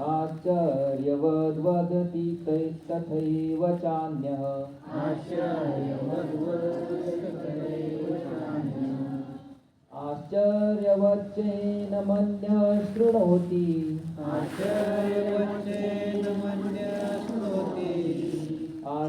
आश्चर्यवद्वदति तै- तथैव चान्यः। आश्चर्यवच्चेन मन्यः शृणोति। आश्चर्यवच्चेन मन्यः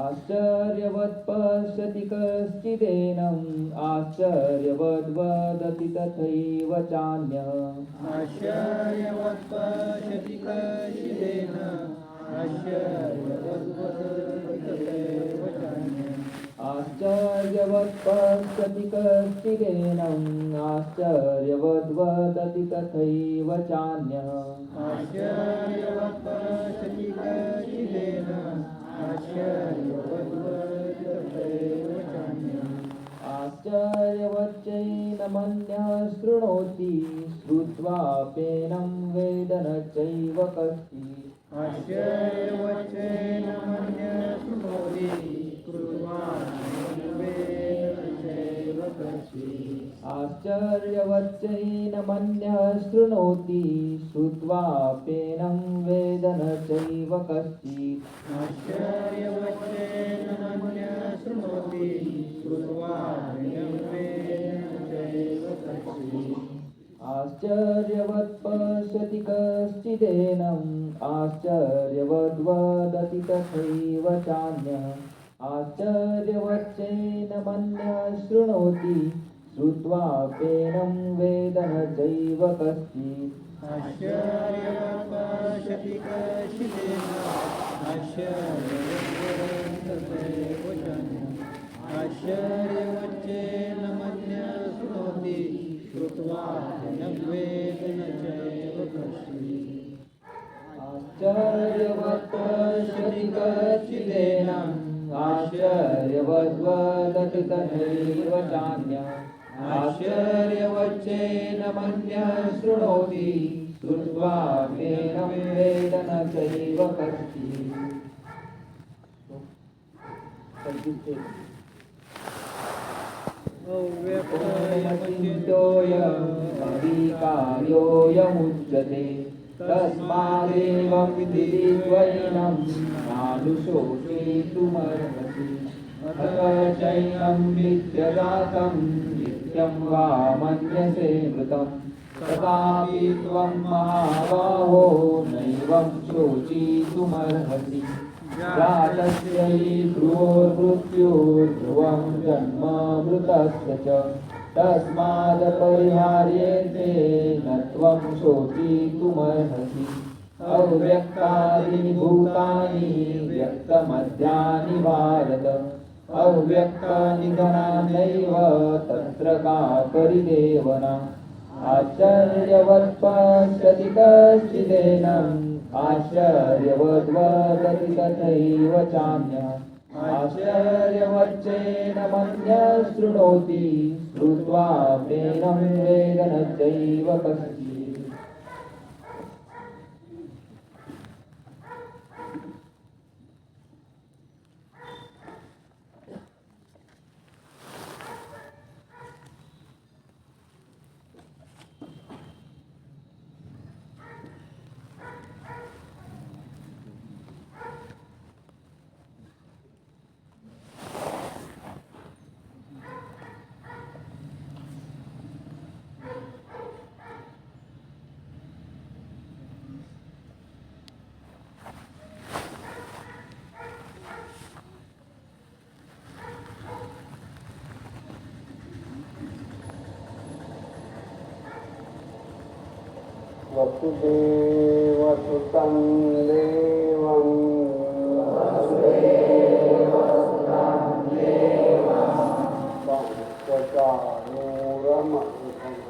आश्चर्यवत् पश्यति कश्चिदेनम् आश्चर्यवद् वदति तथैव चान्य। आश्चर्यवत् पश्यति कश्चिदेन आश्चर्यवत् पश्यति कश्चिदेनम् आश्चर्यवद्वदति तथैव चान्यः। आश्चर्यवत् मन्या शृणोति श्रुत्वा पेनं वेदन चैव कश्चित् आश्चर्यवच्चेन मन्यः शृणोति श्रुत्वा पेनं वेदन शृणोति चैव कश्चित् आश्चर्यवच्चेन शृणोति आश्चर्यवत् पश्यति कश्चिदेनम् आश्चर्यवद्वदति तथैव चान्यः आश्चर्यवच्चैनमन्यः शृणोति श्रुत्वापेनं वेद न चैव कश्चित्। आश्चर्यवत्पश्यति कश्चिदेन आश्चर्य चान्यः आश्चर्यवच्चेन शृणोति श्रुत्वा न वेद चैव कश्चित् आश्चर्यवत् पश्यति कश्चिदेनम् आश्चर्यवद्वदति तथैव चान्यः आश्चर्यवच्चेन मन्यः शृणोति श्रुत्वापेनं वेद न चैव कश्चित् तस्मादेवं विदित्वैनं नानुशोचयितुमर्हसि अथ चैनं नित्यदातं नित्यं वा मन्यसे मृतम्। तथापि त्वं महाबाहो नैवं शोचितुमर्हसि। जातस्य हि ध्रुवोर्मृत्युर्ध्रुवं जन्म मृतस्य च। तस्माद् परिहार्येते न त्वं शोचितुमर्हसि। अव्यक्तानि भूतानि व्यक्तमध्यानि भारत। अव्यक्तनिधनानैव तत्र का परिदेवना। आश्चर्यवत् पश्यति कश्चिदेन आश्चर्यवद्वदति तथैव चान्य आश्चर्यवच्चेन मन्यः शृणोति श्रुत्वा पेन वेदनद्यैव पसति वसुदेवसुतं देवं। सत्यमाक्रोधः